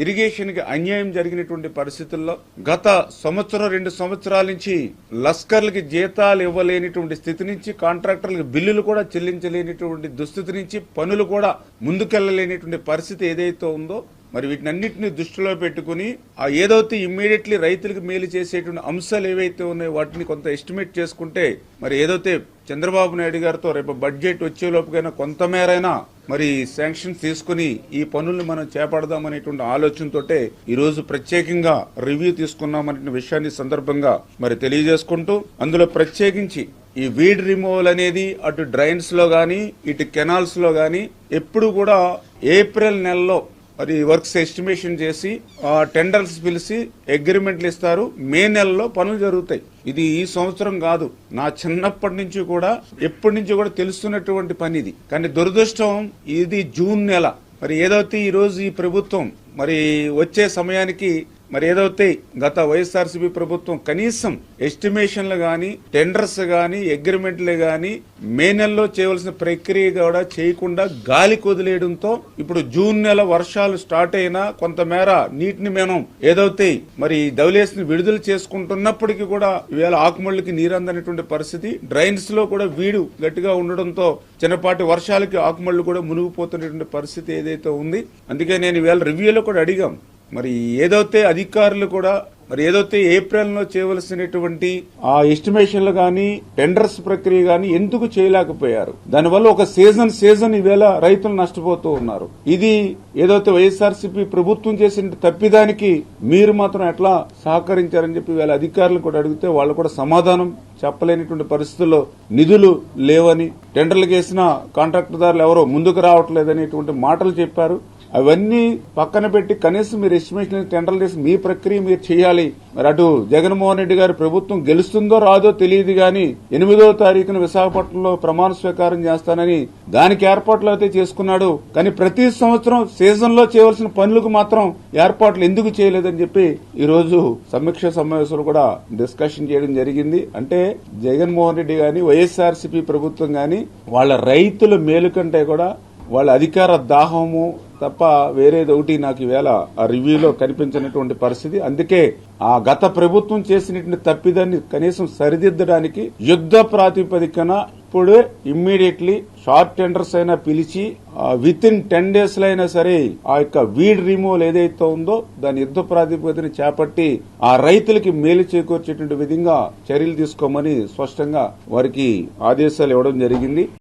ఇరిగేషన్కి అన్యాయం జరిగినటువంటి పరిస్థితుల్లో గత సంవత్సరం రెండు సంవత్సరాల నుంచి లస్కర్లకి జీతాలు ఇవ్వలేనిటువంటి స్థితి నుంచి కాంట్రాక్టర్లకు బిల్లులు కూడా చెల్లించలేనిటువంటి దుస్థితి నుంచి పనులు కూడా ముందుకెళ్ళలేనిటువంటి పరిస్థితి ఏదైతే ఉందో మరి వీటినన్నింటినీ దృష్టిలో పెట్టుకుని ఆ ఏదైతే ఇమ్మీడియట్లీ రైతులకు మేలు చేసేటువంటి అంశాలు ఏవైతే ఉన్నాయో వాటిని కొంత ఎస్టిమేట్ చేసుకుంటే మరి ఏదైతే చంద్రబాబు నాయుడు గారితో రేపు బడ్జెట్ వచ్చేలోపుకైనా కొంతమేరైనా మరి శాంక్షన్ తీసుకుని ఈ పనుల్ని మనం చేపడదామనేటువంటి ఆలోచనతోటే ఈరోజు ప్రత్యేకంగా రివ్యూ తీసుకున్నామనే విషయాన్ని సందర్భంగా మరి తెలియజేసుకుంటూ అందులో ప్రత్యేకించి ఈ వీడ్ రిమూవల్ అనేది అటు డ్రైన్స్లో గాని ఇటు కెనాల్స్లో గాని ఎప్పుడు కూడా ఏప్రిల్ నెలలో మరి వర్క్స్ ఎస్టిమేషన్ చేసి టెండర్స్ పిలిచి అగ్రిమెంట్లు ఇస్తారు. మే నెలలో పనులు జరుగుతాయి. ఇది ఈ సంవత్సరం కాదు. నా చిన్నప్పటి నుంచి కూడా ఎప్పటి నుంచి కూడా తెలుస్తున్నటువంటి పని ఇది. కానీ దురదృష్టం ఇది జూన్ నెల. మరి ఏదైతే ఈ రోజు ఈ ప్రభుత్వం మరి వచ్చే సమయానికి మరి ఏదైతే గత వైఎస్ఆర్సీపీ ప్రభుత్వం కనీసం ఎస్టిమేషన్లు కానీ టెండర్స్ కానీ అగ్రిమెంట్లు కానీ మే నెలలో చేయవలసిన ప్రక్రియ కూడా చేయకుండా గాలి కుదిలేయడంతో ఇప్పుడు జూన్ నెల వర్షాలు స్టార్ట్ అయినా కొంతమేర నీటిని మనం ఏదైతే మరి ధవలేసిని విడుదల చేసుకుంటున్నప్పటికీ కూడా ఇవాళ ఆకుమళ్ళకి నీరు అందనటువంటి పరిస్థితి. డ్రైన్స్లో కూడా వీడు గట్టిగా ఉండడంతో చిన్నపాటి వర్షాలకి ఆకుమళ్ళు కూడా మునిగిపోతున్నటువంటి పరిస్థితి ఏదైతే ఉంది. అందుకే నేను ఇవాళ రివ్యూలో కూడా అడిగాం. మరి ఏదైతే అధికారులు కూడా మరి ఏదైతే ఏప్రిల్లో చేయవలసినటువంటి ఆ ఎస్టిమేషన్లు కానీ టెండర్స్ ప్రక్రియ కానీ ఎందుకు చేయలేకపోయారు? దానివల్ల ఒక సీజన్ సీజన్ ఈవేళ రైతులు నష్టపోతూ ఉన్నారు. ఇది ఏదైతే వైఎస్ఆర్సీపీ ప్రభుత్వం చేసిన తప్పిదానికి మీరు మాత్రం ఎట్లా సహకరించారని చెప్పి వీళ్ళ అధికారులు కూడా అడిగితే వాళ్ళు కూడా సమాధానం చెప్పలేనటువంటి పరిస్థితుల్లో నిధులు లేవని టెండర్లకు వేసిన కాంట్రాక్టర్దారులు ఎవరో ముందుకు రావట్లేదనేటువంటి మాటలు చెప్పారు. అవన్నీ పక్కన పెట్టి కనీసం మీరు ఎస్టిమేషన్ టెండర్లు చేసి మీ ప్రక్రియ మీరు చేయాలి. మరి అటు జగన్మోహన్ రెడ్డి గారి ప్రభుత్వం గెలుస్తుందో రాదో తెలియదు గాని ఎనిమిదో తారీఖున విశాఖపట్నంలో ప్రమాణ స్వీకారం చేస్తానని దానికి ఏర్పాట్లు అయితే చేసుకున్నాడు. కానీ ప్రతి సంవత్సరం సీజన్లో చేయవలసిన పనులకు మాత్రం ఏర్పాట్లు ఎందుకు చేయలేదని చెప్పి ఈ రోజు సమీక్ష సమావేశంలో కూడా డిస్కషన్ చేయడం జరిగింది. అంటే జగన్మోహన్ రెడ్డి గాని వైఎస్ఆర్సీపీ ప్రభుత్వం గాని వాళ్ళ రైతుల మేలు కంటే కూడా వాళ్ళ అధికార దాహము తప్ప వేరేది ఒకటి నాకు ఈవేళ ఆ రివ్యూలో కనిపించినటువంటి పరిస్థితి. అందుకే ఆ గత ప్రభుత్వం చేసినటువంటి తప్పిదాన్ని కనీసం సరిదిద్దడానికి యుద్ధ ప్రాతిపదికన ఇప్పుడే ఇమ్మీడియట్లీ షార్ట్ టెండర్స్ అయినా పిలిచి విత్ ఇన్ టెన్ డేస్లో అయినా సరే ఆ యొక్క వీడ్ రిమూవల్ ఏదైతే ఉందో దాని యుద్ధ ప్రాతిపదికన చేపట్టి ఆ రైతులకి మేలు చేకూర్చేటువంటి విధంగా చర్యలు తీసుకోమని స్పష్టంగా వారికి ఆదేశాలు ఇవ్వడం జరిగింది.